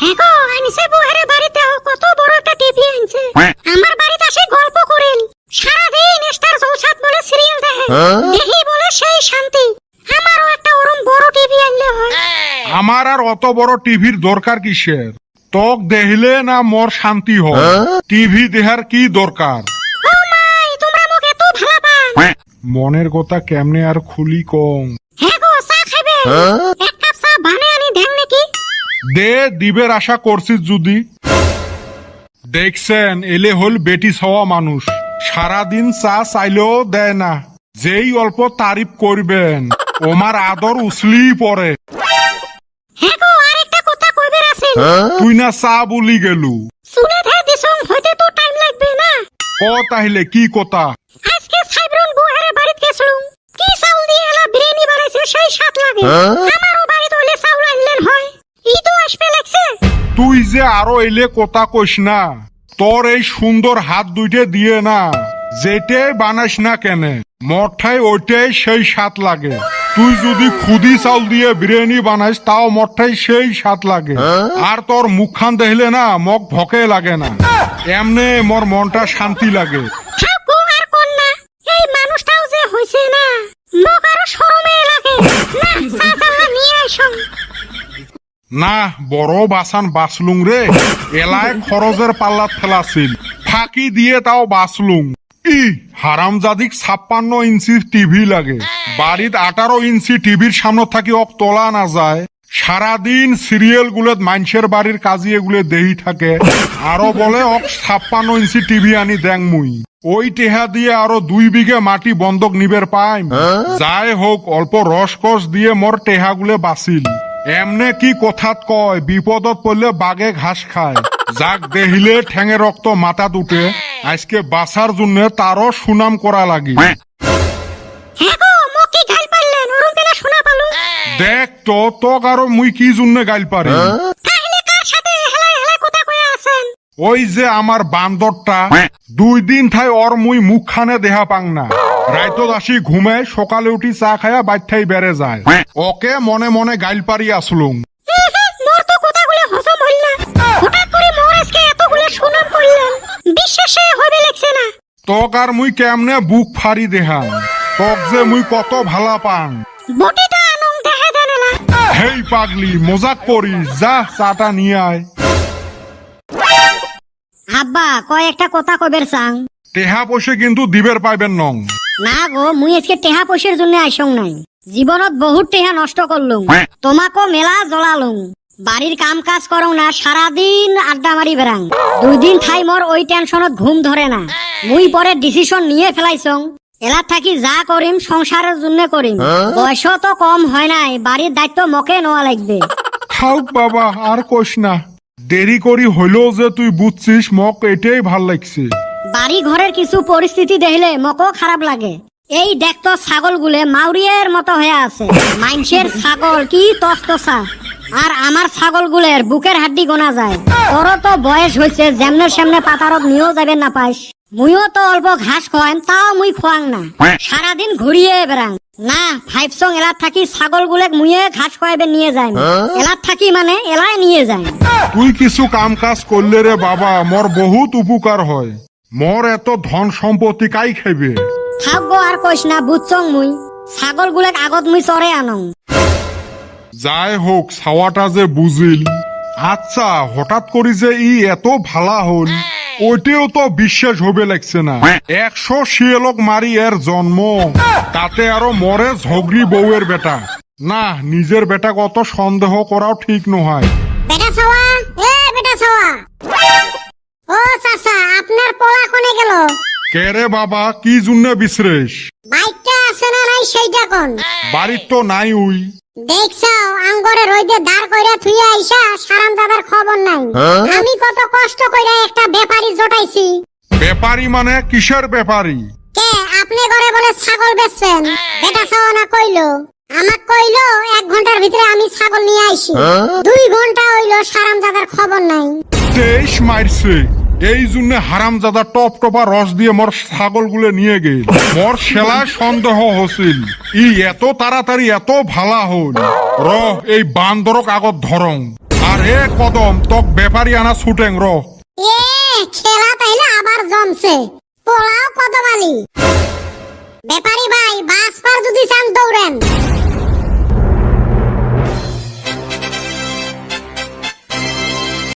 হ্যাঁ? গো আনিসে বুহারে বাড়িতে কত বড় একটা টিভি আনছে। আমার বাড়িতে আসে গল্প করেন সারাদিন স্টার জলসাত বলে সিরিয়াল দেখে। দেখি বলে সেই শান্তি। আমারও একটা ওরম বড় টিভি আনলে হয়। আমার আর অত বড় টিভির দরকার কিসের? তক দেখলে না মোর শান্তি হয়। টিভি দেহার কি দরকার? মনের কথা কেমনে আর খুলি কম? হ্যাঁ গো চা খাবে দে দিবের আশা করছিস যদি। দেখছেন এলে হল বেটি ছাওয়া মানুষ। সারাদিন চা চাইলেও দেয় না। যেই অল্প তারিফ করবেন ওমার আদর উসলি পড়ে। হ্যাঁ গো আরেকটা কথা কইবার আছে। তুই না চা বলি গেলু। শুনে ধে দিছং হইতে তো টাইম লাগবে না। ক তাহলে কি কথা? আজকে সাইব্রন বুহারে বাড়িতে গেছিলাম কি চাউল দিয়ে এলা বিরিয়ানি বানাইছে সেই স্বাদ লাগে। তুই যে আরও এলে কথা কইস না। তোর এই সুন্দর হাত দুইটে দিয়ে না যেটাই বানাস না কেনে মঠাই ওইটাই সেই স্বাদ লাগে। তুই যদি খুদি চাউল দিয়ে বিরিয়ানি বানাইস তাও মঠাই সেই স্বাদ লাগে। আর তোর মুখখান দেখলে না, মগ ভকে লাগে না। এমনে মোর মনটা শান্তি লাগে থাক গো আর কোন না এই মানুষটাও যে হইছে না মোক আরও শরমে লাগে না চা চাল্লা নিয়ে আইসং না বড় বাসান বাসলুং রে। এলায় খরচের পাল্লাত ফেলাছিল। ফাঁকি দিয়ে তাও বাসলুং। ই হারামজাদিক ছাপ্পান্ন ইঞ্চি টিভি লাগে। বাড়িত আঠারো ইঞ্চি টিভির সামনে থাকি অক তোলা না যায়। সারাদিন সিরিয়াল গুলোত মানুষের বাড়ির কাজী এগুলো দেহি থাকে। আরও বলে অক ছাপ্পান্ন ইঞ্চি টিভি আনি দেং মুই। ওই টেহা দিয়ে আরও দুই বিঘে মাটি বন্ধক নিবের পাইম। যাই হোক অল্প রসকস দিয়ে মোর টেহাগুলো বাঁচিল এমনে কি কথাত কয় বিপদত পড়লে বাগে ঘাস খায়। যাক দেহিলে ঠেঙে রক্ত মাথাত দুটে আজকে বাসার জন্য তারও সুনাম করা লাগি। হ্যাঁ গো মোক কি গাল পারলেন ওরম কেনা শোনা পালু। দেখ তো তোক আরও মুই কি জন্য গাইল পারি তাহলে কার সাথে হেলাই হেলাই কথা কয়ে আছেন? ওই যে আমার বান্দরটা দুই দিন থাই ওর মুই মুখখানে দেহা পাং না। রাইতত আসি ঘুমে সকালে উঠি চা খায়া বাইঠাই বেড়ে যায়। ওকে মনে মনে গাইল পারি আসলুম। করে তোক আর মুই কেমনে বুক ফাড়ি দেহাম? তোক যে মুই কত ভালা পাং হেই পাগলি মজাক করিস যা চাটা নিয়ে আয়। আব্বা কয় একটা কথা কইবের চাং। টেহা পয়সে কিন্তু দিবের পাইবেন নং। না গো মুই আজকে টেহা পয়সার জন্য আইসং নাই। জীবনত বহুত টেহা নষ্ট করলুম। তোমাকো মেলা জ্বলালুম। বাড়ির কাম কাজ করং না সারাদিন আড্ডা মারি বেড়াং। দুই দিন ঠাই মোর ওই টেনশনত ঘুম ধরে না। মুই পরে ডিসিশন নিয়ে ফেলাইছং এলা থাকি যা করিম সংসারের জন্য করিম। বয়সও তো কম হয় নাই বাড়ির দায়িত্ব মকে নেওয়া লাগবে। খাউক বাবা আর কোষ না। দেরি করি হইলেও যে তুই বুঝছিস মক এটাই ভালো লাগছে। বাড়ি ঘরের কিছু পরিস্থিতি দেখলে মকও খারাপ লাগে। এই দেখতো ছাগল গুলে মাউরিয়ের মতো হয়ে আছে। মাইনসের ছাগল কি তস্তসা। আর আমার ছাগল গুলের বুকের হাড্ডি গোনা যায়। তোরও তো বয়স হয়েছে যেমনে সেমনে পাতারত নিয়েও যাবে না পাইস মুইও তো অল্প ঘাস খোয়াম তাও মুই খোয়াং না। সারাদিন ঘুরিয়ে বেড়াং। না ফাইভ সং এলাত থাকি ছাগল গুলেক মুইয়ে ঘাস খোয়াইবে নিয়ে যায় এলাত থাকি মানে এলাই নিয়ে যায় তুই কিছু কাম কাজ করলে রে বাবা মোর বহুত উপকার হয়। মোর এত ধন সম্পত্তি কাই খাইবে? গো আর কইস না বুঝছং মুই। ছাগল গুলেক আগত মুই চরে আনং। যাই হোক ছাওয়াটা যে বুঝিল আচ্ছা হঠাৎ করে যে ই এত ভালা হল ওইটাও তো বিশ্বাস হবে লাগছে না। একশো শিয়ালক মারি এর জন্ম তাতে আরও মরে ঝগড়ি বউয়ের বেটা। না নিজের বেটা কত সন্দেহ করাও ঠিক নয় কে রে বাবা কি জন্য বিশ্রেষ? বাইকটা আছে না নাই সেইটা কোন? বাড়ির তো নাই উই। দেখছাও আঙ্গরে রইদে দাঁড় কইরা থুইয়া আইসা সারাম দাদার খবর নাই। আমি কত কষ্ট কইরা একটা ব্যাপারী জোটাইছি। ব্যাপারী মানে কিসের ব্যাপারী? কে আপনি ঘরে বলে ছাগল বেচছেন? বেটা ছাওয়া না কইলো? আমাক কইলো এক ঘণ্টার ভিতরে আমি ছাগল নিয়ে আইছি। দুই ঘণ্টা হইল সারাম দাদার খবর নাই। তেইশ মারছে এই জন্য হারাম দাদা টপ টপা রস দিয়ে ছাগলগুলো নিয়ে গেল। মোর সেলায় সন্দেহ হছিল ই এত তাড়াতাড়ি এত ভালা হল র এই বান্দরক আগত ধরং। আর এ কদম, তক ব্যাপারি আনা ছুটেং র খেলা তাইলে আবার জমছে। পোলাও কত বালি ব্যাপারী ভাই বাস পার যদি চান দৌড়েন।